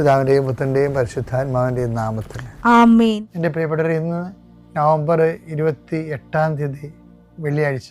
പിതാവിന്റെയും പുത്രന്റെയും പരിശുദ്ധാത്മാവിന്റെയും നാമത്തിൽ. എന്റെ പ്രിയപ്പെട്ടവർ ഇന്ന് നവംബർ ഇരുപത്തി എട്ടാം തീയതി വെള്ളിയാഴ്ച.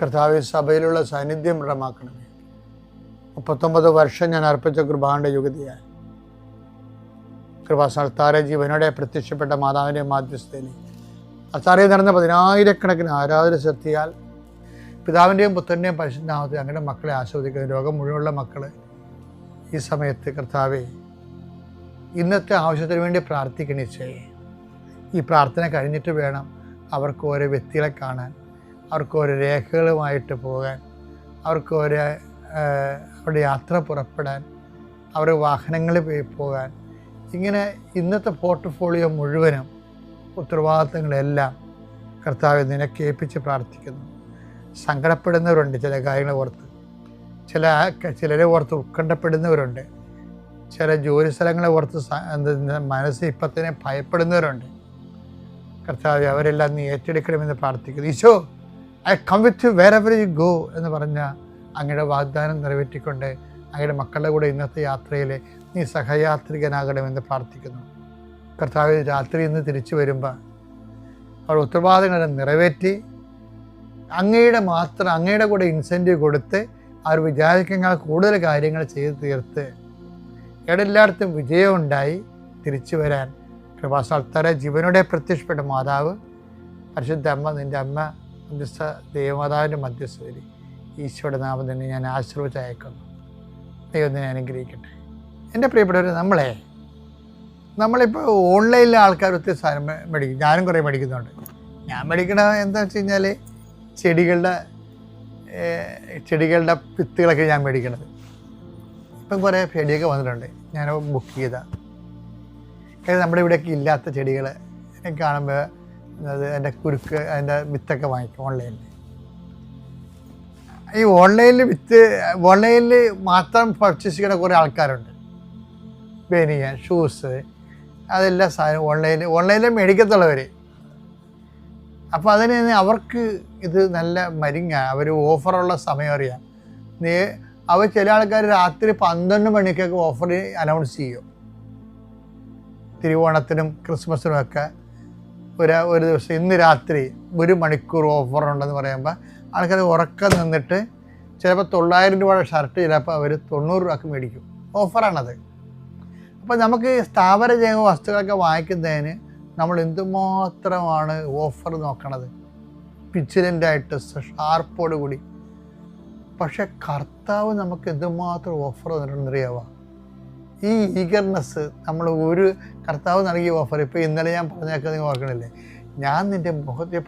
കർത്താവെ സഭയിലുള്ള സാന്നിധ്യം ദൃഢമാക്കണമേ മുപ്പത്തൊമ്പത് വർഷം ഞാൻ അർപ്പിച്ച കൃപാന്റെ യുഗതിയായി കൃപാസ്ഥാന ജീവനോടെ പ്രത്യക്ഷപ്പെട്ട മാതാവിന്റെ മാധ്യസ്ഥയിൽ അത്താറയിൽ നടന്ന പതിനായിരക്കണക്കിന് ആരാധന ശക്തിയാൽ പിതാവിന്റെയും പുത്രന്റെയും പരിശുദ്ധാമത്തെ അങ്ങനെ മക്കളെ ആസ്വദിക്കുന്ന രോഗം മുഴുവനുള്ള മക്കൾ ഈ സമയത്ത് കർത്താവെ ഇന്നത്തെ ആവശ്യത്തിന് വേണ്ടി പ്രാർത്ഥിക്കണേ ഈ പ്രാർത്ഥന കഴിഞ്ഞിട്ട് വേണം അവർക്ക് ഓരോ വ്യക്തികളെ കാണാൻ. അവർക്ക് ഓരോ രേഖകളുമായിട്ട് പോകാൻ അവർക്ക് ഓരോ അവരുടെ യാത്ര പുറപ്പെടാൻ അവരുടെ വാഹനങ്ങളിൽ പോയി പോകാൻ. ഇങ്ങനെ ഇന്നത്തെ പോർട്ട്ഫോളിയോ മുഴുവനും ഉത്തരവാദിത്തങ്ങളെല്ലാം കർത്താവ് നിനക്ക് ഏൽപ്പിച്ച് പ്രാർത്ഥിക്കുന്നു. സങ്കടപ്പെടുന്നവരുണ്ട് ചില കാര്യങ്ങൾ ഓർത്ത്. ചില ചിലരെ ഓർത്ത് ഉത്കണ്ഠപ്പെടുന്നവരുണ്ട്. ചില ജോലി സ്ഥലങ്ങളെ ഓർത്ത് മനസ്സ് ഇപ്പം ഭയപ്പെടുന്നവരുണ്ട്. കർത്താവ് അവരെല്ലാം നീ ഏറ്റെടുക്കണമെന്ന് പ്രാർത്ഥിക്കുന്നു. Isho I come with you wherever you go എന്ന് പറഞ്ഞ അങ്ങയുടെ വാഗ്ദാനം നിറവേറ്റിക്കൊണ്ട് അങ്ങയുടെ മക്കളുടെ കൂടെ ഇന്നത്തെ യാത്രയിൽ നീ സഹയാത്രികനാകണമെന്ന് പ്രാർത്ഥിക്കുന്നു. കർത്താവ് രാത്രി ഇന്ന് തിരിച്ചു വരുമ്പോൾ അവർ ഉത്തരവാദിത്തങ്ങളെ നിറവേറ്റി അങ്ങയുടെ മാത്രം അങ്ങയുടെ കൂടെ ഇൻസെന്റീവ് കൊടുത്ത് അവർ വിചാരിക്കുന്ന കൂടുതൽ കാര്യങ്ങൾ ചെയ്ത് തീർത്ത് എടെല്ലായിടത്തും വിജയമുണ്ടായി തിരിച്ചു വരാൻ. കൃപാസ്ഥാനത്താരെ ജീവനോടെ പ്രത്യക്ഷപ്പെട്ട മാതാവ് പരിശുദ്ധ അമ്മ നിന്റെ അമ്മ മധ്യസ്ഥ ദേവമാതാവിന്റെ മധ്യസ്ഥതയിൽ ഈശോയുടെ നാമം തന്നെ ഞാൻ ആശ്രയിച്ച് അയക്കുന്നു ദൈവം തന്നെ അനുഗ്രഹിക്കട്ടെ. എന്റെ പ്രിയപ്പെട്ടവർ നമ്മളെ നമ്മളിപ്പോൾ ഓൺലൈനിലെ ആൾക്കാർ ഒത്തിരി സാധനം മേടിക്കും. ഞാനും കുറേ മേടിക്കുന്നുണ്ട്. ഞാൻ മേടിക്കണ എന്താ വെച്ച് കഴിഞ്ഞാൽ ചെടികളുടെ ചെടികളുടെ വിത്തുകളൊക്കെ ഞാൻ മേടിക്കണത്. ഇപ്പം കുറേ ചെടിയൊക്കെ വന്നിട്ടുണ്ട്. ഞാൻ ബുക്ക് ചെയ്ത. കാര്യം നമ്മുടെ ഇവിടെയൊക്കെ ഇല്ലാത്ത ചെടികൾ കാണുമ്പോൾ അത് അതിന്റെ കുരുക്ക് അതിന്റെ വിത്തൊക്കെ വാങ്ങിക്കും ഓൺലൈനിൽ ഈ ഓൺലൈനിൽ വിത്ത് ഓൺലൈനിൽ മാത്രം പർച്ചേസ് ചെയ്യുന്ന കുറേ ആൾക്കാരുണ്ട്. ബനിയൻ ഷൂസ് അതെല്ലാം സാധനം ഓൺലൈനിൽ ഓൺലൈനിൽ മേടിക്കത്തുള്ളവർ അപ്പോൾ അതിന് അവർക്ക് ഇത് നല്ല മരിങ്ങ അവർ ഓഫറുള്ള സമയം അറിയാം. നീ അവർ ചില ആൾക്കാർ രാത്രി പന്ത്രണ്ട് മണിക്കൊക്കെ ഓഫർ അനൗൺസ് ചെയ്യും. തിരുവോണത്തിനും ക്രിസ്മസിനും ഒക്കെ ഒരു ഒരു ദിവസം ഇന്ന് രാത്രി ഒരു മണിക്കൂർ ഓഫർ ഉണ്ടെന്ന് പറയുമ്പോൾ ആൾക്കാർ ഉറക്കം നിന്നിട്ട് ചിലപ്പോൾ തൊള്ളായിരം രൂപയുടെ ഷർട്ട് ചിലപ്പോൾ അവർ തൊണ്ണൂറ് രൂപക്ക് മേടിക്കും. ഓഫറാണത് അപ്പോൾ നമുക്ക് സ്ഥാപന ജൈവ വസ്തുക്കളൊക്കെ വാങ്ങിക്കുന്നതിന് നമ്മൾ എന്തുമാത്രമാണ് ഓഫർ നോക്കണത്? പിച്ചിലന്റായിട്ട് ഷാർപ്പോട് കൂടി. പക്ഷെ കർത്താവ് നമുക്ക് എന്തുമാത്രം ഓഫർ തന്നിട്ടുണ്ടെന്നറിയാവോ? ഈ ഈഗർനെസ് നമ്മൾ ഒരു കർത്താവ് നൽകിയ ഓഫർ ഇപ്പോൾ ഇന്നലെ ഞാൻ പറഞ്ഞേക്ക നിങ്ങൾ ഓർക്കണില്ലേ? ഞാൻ നിന്റെ മുഖത്ത്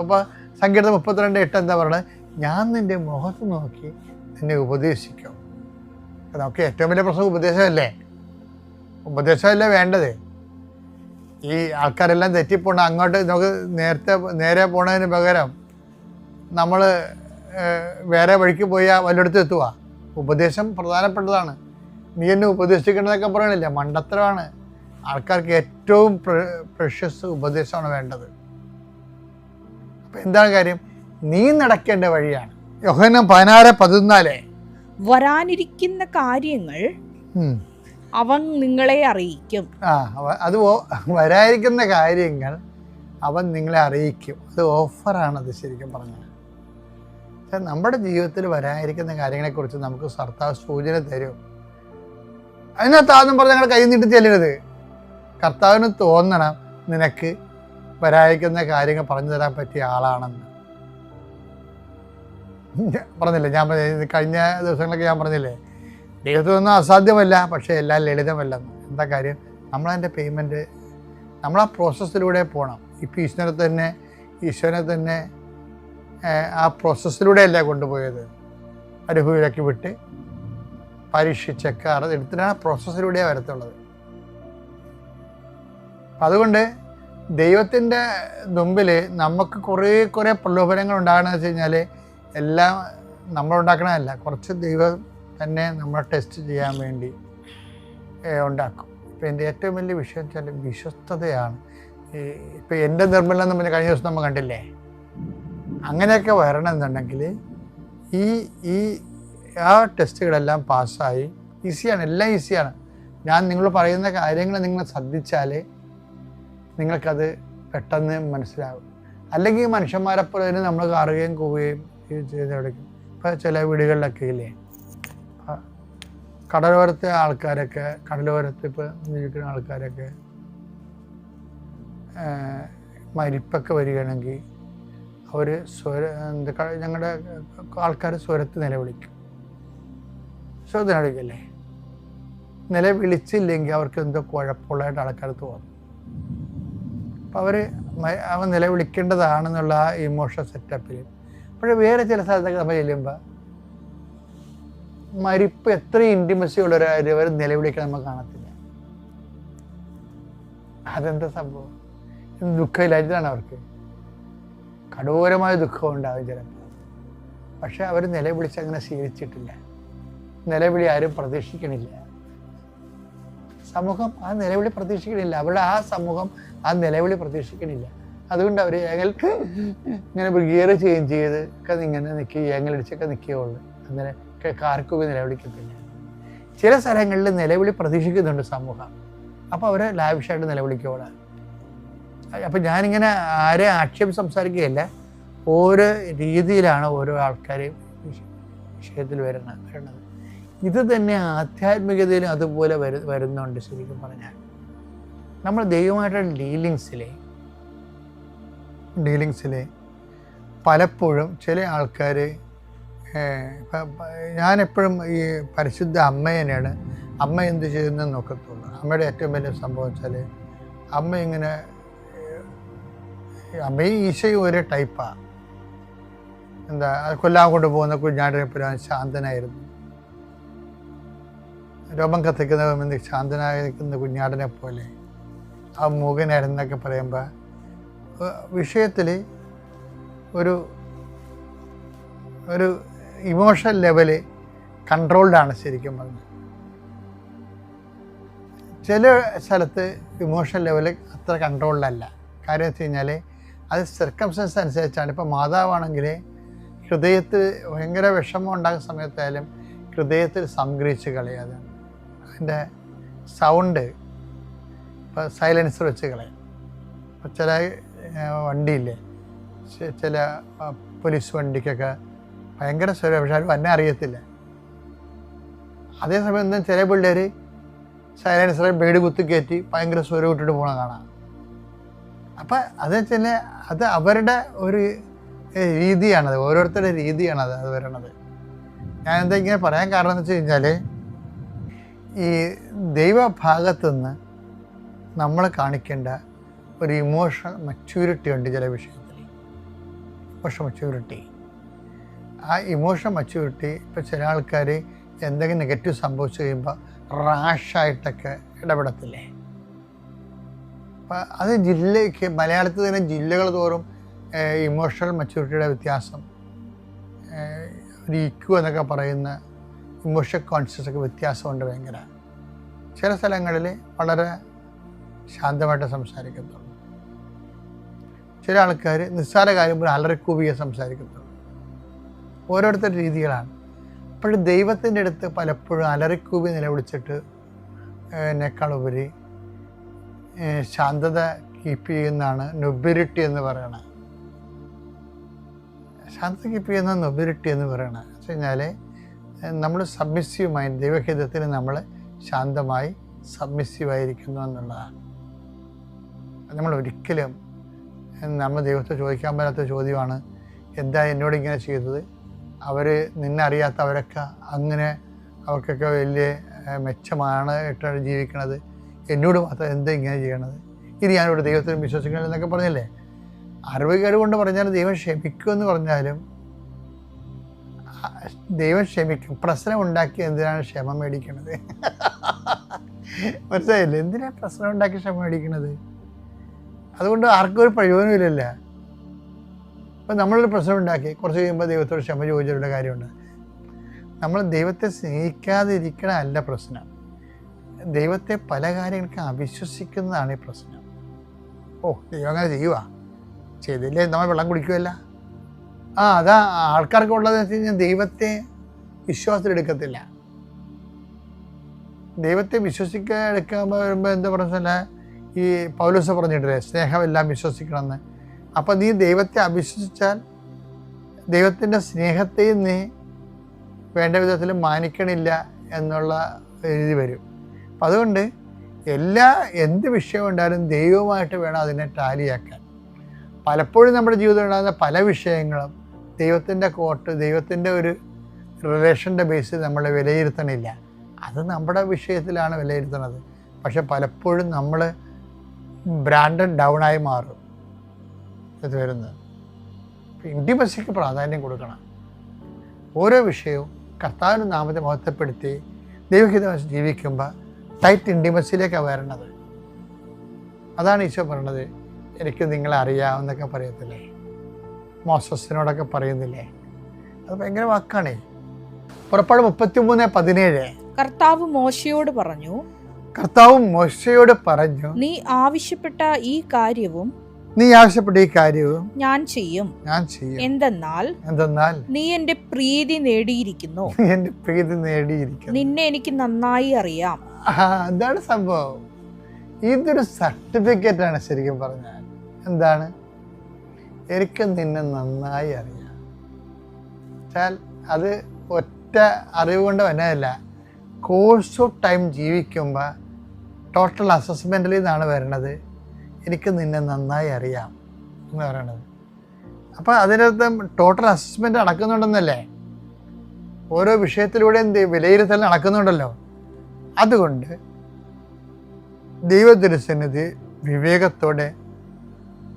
അപ്പോൾ സങ്കീർത്തം മുപ്പത്തിരണ്ട് എട്ട് എന്താ പറയുന്നത് ഞാൻ നിന്റെ മുഖത്ത് നോക്കി നിന്നെ ഉപദേശിക്കും. നമുക്ക് ഏറ്റവും വലിയ പ്രശ്നം ഉപദേശമല്ലേ? ഉപദേശമല്ലേ വേണ്ടത്? ഈ ആൾക്കാരെല്ലാം തെറ്റിപ്പോണ അങ്ങോട്ട് നമുക്ക് നേരത്തെ നേരെ പോണതിന് പകരം നമ്മൾ വേറെ വഴിക്ക് പോയാൽ വല്ലയിടത്തും എത്തുക ഉപദേശം പ്രധാനപ്പെട്ടതാണ്. നീ എന്നെ ഉപദേശിക്കണമെന്നൊക്കെ പറയണില്ല. മണ്ടത്തരമാണ്. ആൾക്കാർക്ക് ഏറ്റവും പ്രഷ്യസ് ഉപദേശമാണ് വേണ്ടത്. അപ്പം എന്താണ് കാര്യം? നീ നടക്കേണ്ട വഴിയാണ്. യോഹനം പതിനാറ് പതിനാല്. വരാനിരിക്കുന്ന കാര്യങ്ങൾ അവൻ നിങ്ങളെ അറിയിക്കും. ആ അത് വരാതിരിക്കുന്ന കാര്യങ്ങൾ അവൻ നിങ്ങളെ അറിയിക്കും. അത് ഓഫറാണത് ശരിക്കും പറഞ്ഞത് നമ്മുടെ ജീവിതത്തിൽ വരാതിരിക്കുന്ന കാര്യങ്ങളെക്കുറിച്ച് നമുക്ക് സർക്കാർ സൂചന തരും. അതിനകത്താന്നും പറഞ്ഞ് ഞങ്ങൾ കൈ നീട്ടി ചെല്ലരുത്. കർത്താവിന് തോന്നണം നിനക്ക് വരായിക്കുന്ന കാര്യങ്ങൾ പറഞ്ഞു തരാൻ പറ്റിയ ആളാണെന്ന്. പറഞ്ഞില്ലേ ഞാൻ കഴിഞ്ഞ ദിവസങ്ങളൊക്കെ ഞാൻ പറഞ്ഞില്ലേ ദൈവത്തിനൊന്നും അസാധ്യമല്ല പക്ഷേ എല്ലാം ലളിതമല്ലെന്ന്. എന്താ കാര്യം? നമ്മളതിന്റെ പേയ്മെന്റ് നമ്മൾ ആ പ്രോസസ്സിലൂടെ പോകണം ഇപ്പോൾ ഈശ്വരനെ തന്നെ ഈശ്വരനെ തന്നെ ആ പ്രോസസ്സിലൂടെയല്ലേ കൊണ്ടുപോയത്. അനുഭവിലൊക്കെ വിട്ട് പരീക്ഷിച്ചൊക്കെ അത് എടുത്തിട്ടാണ് പ്രോസസ്സിലൂടെയാണ് വരത്തുള്ളത്. അതുകൊണ്ട് ദൈവത്തിന്റെ മുമ്പിൽ നമുക്ക് കുറേ കുറേ പ്രലോഭനങ്ങൾ ഉണ്ടാകണമെന്ന് വെച്ച് കഴിഞ്ഞാൽ എല്ലാം നമ്മളുണ്ടാക്കണമല്ല കുറച്ച് ദൈവം തന്നെ നമ്മളെ ടെസ്റ്റ് ചെയ്യാൻ വേണ്ടി ഉണ്ടാക്കും. ഇപ്പം എന്റെ ഏറ്റവും വലിയ വിഷയം വെച്ചാൽ വിശ്വസ്തതയാണ്. ഇപ്പോൾ ഇപ്പം എന്റെ നിർമ്മലം എന്ന് കഴിഞ്ഞ ദിവസം നമ്മൾ കണ്ടില്ലേ? അങ്ങനെയൊക്കെ വരണമെന്നുണ്ടെങ്കിൽ ഈ ഈ ആ ടെസ്റ്റുകളെല്ലാം പാസ്സായി. ഈസിയാണ് എല്ലാം ഈസിയാണ്. ഞാൻ നിങ്ങൾ പറയുന്ന കാര്യങ്ങൾ നിങ്ങൾ ശ്രദ്ധിച്ചാൽ നിങ്ങൾക്കത് പെട്ടെന്ന് മനസ്സിലാവും. അല്ലെങ്കിൽ മനുഷ്യന്മാരെ പോലെ തന്നെ നമ്മൾ കാറുകയും കൂവുകയും ചെയ്ത് എടുക്കും ഇപ്പം ചില വീടുകളിലൊക്കെ ഇല്ലേ? കടലോരത്തെ ആൾക്കാരൊക്കെ കടലോരത്ത് ഇപ്പോൾ ജീവിക്കുന്ന ആൾക്കാരൊക്കെ മരിപ്പൊക്കെ വരികയാണെങ്കിൽ അവർ സ്വര എന്താ ഞങ്ങളുടെ ആൾക്കാർ സ്വരത്ത് നിലവിളിക്കും. സ്വരത്ത് നിലവിളിക്കല്ലേ നിലവിളിച്ചില്ലെങ്കിൽ അവർക്ക് എന്തോ കുഴപ്പമുള്ളതായിട്ട് ആൾക്കാർ തോന്നും. അപ്പോൾ അവർ അവൻ നിലവിളിക്കേണ്ടതാണെന്നുള്ള ആ ഇമോഷൻ സെറ്റപ്പിൽ പക്ഷേ വേറെ ചില സ്ഥലത്തൊക്കെ നമ്മൾ ചെല്ലുമ്പോൾ മരിപ്പ് എത്ര ഇന്റിമസി ഉള്ള ഒരു അവർ നിലവിളിക്കാൻ നമ്മൾ കാണത്തില്ല. അതെന്താ സംഭവം? ദുഃഖമില്ലാത്തതാണ് അവർക്ക്? കഠോരമായ ദുഃഖം ഉണ്ടാകും ചിലപ്പോൾ. പക്ഷെ അവർ നിലവിളിച്ച് അങ്ങനെ ശീലിച്ചിട്ടില്ല നിലവിളി ആരും പ്രതീക്ഷിക്കണില്ല. സമൂഹം ആ നിലവിളി പ്രതീക്ഷിക്കണില്ല. അവിടെ ആ സമൂഹം ആ നിലവിളി പ്രതീക്ഷിക്കണില്ല. അതുകൊണ്ട് അവർ ഞങ്ങൾക്ക് ഇങ്ങനെ ഗിയർ ചേഞ്ച് ചെയ്ത് ഒക്കെ ഇങ്ങനെ നിൽക്കുക ഏങ്ങലടിച്ചൊക്കെ നിൽക്കുകയുള്ളു അങ്ങനെ കാർക്കുപി നിലവിളിക്കത്തില്ല ചില സ്ഥലങ്ങളിൽ നിലവിളി പ്രതീക്ഷിക്കുന്നുണ്ട് സമൂഹം. അപ്പോൾ അവർ ലാവിഷായിട്ട് നിലവിളിക്കുകയാണ് അപ്പം ഞാനിങ്ങനെ ആരെ ആക്ഷേപം സംസാരിക്കുകയല്ല ഓരോ രീതിയിലാണ് ഓരോ ആൾക്കാരെയും വിഷയത്തിൽ വരുന്നത് വരുന്നത്. ഇത് തന്നെ ആധ്യാത്മികതയിലും അതുപോലെ വരു വരുന്നുണ്ട് ശരിക്കും പറഞ്ഞാൽ. നമ്മൾ ദൈവമായിട്ടുള്ള ഡീലിങ്സിലെ ഡീലിങ്സിലെ പലപ്പോഴും ചില ആൾക്കാർ ഞാൻ എപ്പോഴും ഈ പരിശുദ്ധ അമ്മേനെയാണ് അമ്മ എന്ത് ചെയ്യുന്നതെന്ന് നോക്കത്തുള്ളൂ അമ്മയുടെ ഏറ്റവും വലിയ സംഭവം വെച്ചാൽ അമ്മ ഇങ്ങനെ അമ്മ അമ്മയും ഈശയും ഒരേ ടൈപ്പാണ് എന്താ കൊല്ലാൻ കൊണ്ടുപോകുന്ന കുഞ്ഞാടിനെ പുരാൻ ശാന്തനായിരുന്നു. രോമം കത്തിക്കുന്ന ശാന്തനായി നിൽക്കുന്ന കുഞ്ഞാടിനെ പോലെ ആ മൂകനായിരുന്നൊക്കെ പറയുമ്പോൾ വിഷയത്തിൽ ഒരു ഒരു ഇമോഷൻ ലെവൽ കൺട്രോൾഡാണ് ശരിക്കും പറഞ്ഞത് ചില സ്ഥലത്ത് ഇമോഷൻ ലെവൽ അത്ര കൺട്രോൾഡല്ല കാര്യം വെച്ച് കഴിഞ്ഞാൽ അത് സർക്കംസൻസ് അനുസരിച്ചാണ്. ഇപ്പോൾ മാതാവാണെങ്കിൽ ഹൃദയത്തിൽ ഭയങ്കര വിഷമം ഉണ്ടാകുന്ന സമയത്തായാലും ഹൃദയത്തിൽ സംഗ്രഹിച്ച് കളയാതെ. അതിന്റെ സൗണ്ട് ഇപ്പോൾ സൈലൻസർ വെച്ച് കളയാം. ഇപ്പോൾ ചില വണ്ടിയില്ലേ ചില പോലീസ് വണ്ടിക്കൊക്കെ ഭയങ്കര സ്വരം പക്ഷെ അവർ എന്നെ അറിയത്തില്ല. അതേസമയം എന്താ ചില പിള്ളേർ സൈലൻസറെ ബേഡ് കുത്തി കയറ്റി ഭയങ്കര സ്വരം ഇട്ടിട്ട് പോണ കാണാം. അപ്പം അത് വെച്ചാൽ അത് അവരുടെ ഒരു രീതിയാണത്. ഓരോരുത്തരുടെ രീതിയാണത് അത് വരണത്. ഞാൻ എന്താ ഇങ്ങനെ പറയാൻ കാരണം എന്ന് വെച്ച് കഴിഞ്ഞാൽ ഈ ദൈവഭാഗത്തുനിന്ന് നമ്മൾ കാണിക്കേണ്ട ഒരു ഇമോഷണൽ മച്യൂരിറ്റി ഉണ്ട് ചില വിഷയത്തിൽ. ഇമോഷൻ മച്യൂരിറ്റി ആ ഇമോഷണൽ മച്യൂരിറ്റി ഇപ്പോൾ ചില ആൾക്കാർ എന്തെങ്കിലും നെഗറ്റീവ് സംഭവിച്ചു കഴിയുമ്പോൾ റാഷായിട്ടൊക്കെ ഇടപെടത്തില്ലേ? അപ്പം അത് ജില്ലയ്ക്ക് മലയാളത്തിൽ തന്നെ ജില്ലകൾ തോറും ഇമോഷണൽ മച്യൂരിറ്റിയുടെ വ്യത്യാസം ഒരു ഇക്യു എന്നൊക്കെ പറയുന്ന ഇമോഷൻ കോൺഷ്യസ് ഒക്കെ വ്യത്യാസമുണ്ട് ഭയങ്കര. ചില സ്ഥലങ്ങളിൽ വളരെ ശാന്തമായിട്ട് സംസാരിക്കത്തുള്ളൂ. ചില ആൾക്കാർ നിസ്സാര കാര്യം പോലും അലറിക്കൂവിയെ സംസാരിക്കത്തുള്ളൂ. ഓരോരുത്തരുടെ രീതികളാണ്. അപ്പോൾ ദൈവത്തിന്റെ അടുത്ത് പലപ്പോഴും അലറിക്കൂവി നിലവിളിച്ചിട്ട് എന്നെക്കാളുപരി ശാന്തത കീപ്പ് ചെയ്യുന്നതാണ് നൊബിലിറ്റി എന്ന് പറയണത്. ശാന്തത കീപ്പ് ചെയ്യുന്ന നൊബിലിറ്റി എന്ന് പറയണത്. വെച്ച് കഴിഞ്ഞാൽ നമ്മൾ സബ്മിസീവ് മൈൻഡ് ദൈവഹിതത്തിന് നമ്മൾ ശാന്തമായി സബ്മിസീവായിരിക്കുന്നു എന്നുള്ളതാണ്. നമ്മൾ ഒരിക്കലും നമ്മൾ ദൈവത്തെ ചോദിക്കാൻ പറ്റാത്ത ചോദ്യമാണ് എന്താ എന്നോട് ഇങ്ങനെ ചെയ്തത്? അവർ നിന്നെ അറിയാത്തവരൊക്കെ അങ്ങനെ അവർക്കൊക്കെ വലിയ മെച്ചമാണ് ഇട്ടാണ് ജീവിക്കണത്. എന്നോട് മാത്രം എന്താ ഇങ്ങനെ ചെയ്യണത്? ഇത് ഞാനിവിടെ ദൈവത്തിൽ വിശ്വസിക്കണം എന്നൊക്കെ പറഞ്ഞില്ലേ? അറിവുകേട് കൊണ്ട് പറഞ്ഞാലും ദൈവം ക്ഷമിക്കുമെന്ന് പറഞ്ഞാലും ദൈവം ക്ഷമിക്കും. പ്രശ്നം ഉണ്ടാക്കി എന്തിനാണ് ക്ഷമ മേടിക്കണത്? മനസ്സിലായില്ലേ? എന്തിനാണ് പ്രശ്നം ഉണ്ടാക്കി ക്ഷമ മേടിക്കണത്? അതുകൊണ്ട് ആർക്കും ഒരു പ്രയോജനമില്ലല്ല ഇപ്പം നമ്മളൊരു പ്രശ്നം ഉണ്ടാക്കി കുറച്ച് കഴിയുമ്പോൾ ദൈവത്തോട് ക്ഷമ ചോദിച്ചവരുടെ കാര്യമുണ്ട്. നമ്മൾ ദൈവത്തെ സ്നേഹിക്കാതിരിക്കണമല്ല പ്രശ്നം. ദൈവത്തെ പല കാര്യങ്ങൾക്ക് അവിശ്വസിക്കുന്നതാണ് ഈ പ്രശ്നം. ഓ ദൈവം അങ്ങനെ ചെയ്യുക ചെയ്തില്ലേ? നമ്മൾ വെള്ളം കുടിക്കുമല്ല ആ അതാ ആൾക്കാർക്ക് ഉള്ളതെന്ന് വെച്ച് കഴിഞ്ഞാൽ ദൈവത്തെ വിശ്വാസത്തിലെടുക്കത്തില്ല ദൈവത്തെ വിശ്വസിക്കാൻ എടുക്കാൻ വരുമ്പോൾ എന്താ പറഞ്ഞാൽ ഈ പൗലോസ് പറഞ്ഞിട്ടില്ലേ സ്നേഹമെല്ലാം വിശ്വസിക്കണമെന്ന്. അപ്പം നീ ദൈവത്തെ അവിശ്വസിച്ചാൽ ദൈവത്തിന്റെ സ്നേഹത്തെയും നീ വേണ്ട വിധത്തിൽ മാനിക്കണില്ല എന്നുള്ള രീതി വരും. അപ്പം അതുകൊണ്ട് എല്ലാ എന്ത് വിഷയം ഉണ്ടായാലും ദൈവമായിട്ട് വേണം അതിനെ ടാലിയാക്കാൻ. പലപ്പോഴും നമ്മുടെ ജീവിതത്തിൽ ഉണ്ടാകുന്ന പല വിഷയങ്ങളും ദൈവത്തിന്റെ കോട്ട് ദൈവത്തിന്റെ ഒരു റിലേഷന്റെ ബേസിൽ നമ്മൾ വിലയിരുത്തണില്ല. അത് നമ്മുടെ വിഷയത്തിലാണ് വിലയിരുത്തുന്നത് പക്ഷെ പലപ്പോഴും നമ്മൾ ബ്രാൻഡഡ് ഡൗണായി മാറും. ഇത് വരുന്നത്. ഇന്റിമസിക്ക് പ്രാധാന്യം കൊടുക്കണം. ഓരോ വിഷയവും കർത്താവിന്റെ നാമത്തെ മഹത്വപ്പെടുത്തി ദൈവഹിതം ജീവിക്കുമ്പോൾ ടൈറ്റ് ഇന്റിമസിയിലേക്കാണ് വരണത് അതാണ് ഈശോ പറയണത് എനിക്ക് നിങ്ങളെ അറിയാമെന്നൊക്കെ പറയത്തില്ലേ? മോസസിനോടൊക്കെ പറയുന്നില്ലേ? അത് ഭയങ്കര വാക്കാണേ. പുറപ്പാട് മുപ്പത്തി മൂന്ന് പതിനേഴ്. കർത്താവ് മോശയോട് പറഞ്ഞു കർത്താവ് മോശയോട് പറഞ്ഞു നീ ആവശ്യപ്പെട്ട ഈ കാര്യവും നീ ആവശ്യപ്പെട്ട ഈ കാര്യവും ഞാൻ ചെയ്യും. ഞാൻ ചെയ്യും. എന്തെന്നാൽ എന്തെന്നാൽ നീ എന്റെ പ്രീതി നേടിയിരിക്കുന്നു. എന്റെ പ്രീതി നേടിയിരിക്കുന്നു. നിന്നെ എനിക്ക് നന്നായി അറിയാം. അതാണ് സംഭവം? ഇതൊരു സർട്ടിഫിക്കറ്റ് ആണ് ശരിക്കും പറഞ്ഞാൽ. എന്താണ്? എനിക്ക് നിന്നെ നന്നായി അറിയാം. വെച്ചാൽ അത് ഒറ്റ അറിവ് കൊണ്ട് വന്നതല്ല. കോഴ്സ് ഓഫ് ടൈം ജീവിക്കുമ്പോൾ ടോട്ടൽ അസസ്മെന്റിൽ നിന്നാണ് വരണത്. എനിക്ക് നിന്നെ നന്നായി അറിയാം എന്ന് പറയണത്. അപ്പോൾ അതിനർത്ഥം ടോട്ടൽ അസസ്മെന്റ് നടക്കുന്നുണ്ടെന്നല്ലേ? ഓരോ വിഷയത്തിലൂടെ എന്ത് വിലയിരുത്തൽ നടക്കുന്നുണ്ടല്ലോ? അതുകൊണ്ട് ദൈവദുരസന്നിധി വിവേകത്തോടെ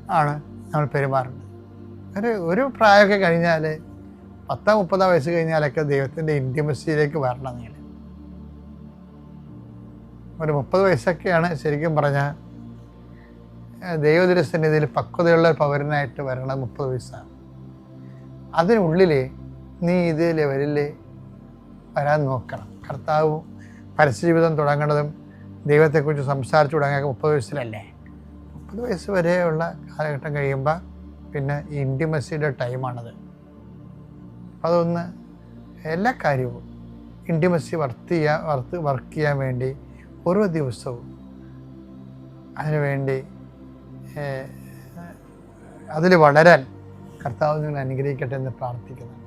ആണ് നമ്മൾ പെരുമാറുന്നത്. ഒരു ഒരു പ്രായമൊക്കെ കഴിഞ്ഞാൽ പത്താം മുപ്പതാം വയസ്സ് കഴിഞ്ഞാലൊക്കെ ദൈവത്തിന്റെ ഇന്റിമസിയിലേക്ക് വരണം നിങ്ങൾ. ഒരു മുപ്പത് വയസ്സൊക്കെയാണ് ശരിക്കും പറഞ്ഞാൽ ദൈവദുരസന്നിധിയിൽ പക്വതയുള്ള പൗരനായിട്ട് വരണത് മുപ്പത് വയസ്സാണ്. അതിനുള്ളിൽ നീ ഇത് ലെവലിൽ വരാൻ നോക്കണം. കർത്താവ് പരസ്യജീവിതം തുടങ്ങുന്നതും ദൈവത്തെക്കുറിച്ച് സംസാരിച്ചു തുടങ്ങിയ മുപ്പത് വയസ്സിലല്ലേ? മുപ്പത് വയസ്സ് വരെയുള്ള കാലഘട്ടം കഴിയുമ്പോൾ പിന്നെ ഇന്റിമസിയുടെ ടൈമാണത് അതൊന്ന് എല്ലാ കാര്യവും ഇന്റിമസി വർക്ക് ചെയ്യാൻ വർക്ക് വർക്ക് ചെയ്യാൻ വേണ്ടി ഓരോ ദിവസവും അതിനുവേണ്ടി അതിൽ വളരാൻ കർത്താവ് നിങ്ങൾ അനുഗ്രഹിക്കട്ടെ എന്ന് പ്രാർത്ഥിക്കുന്നു.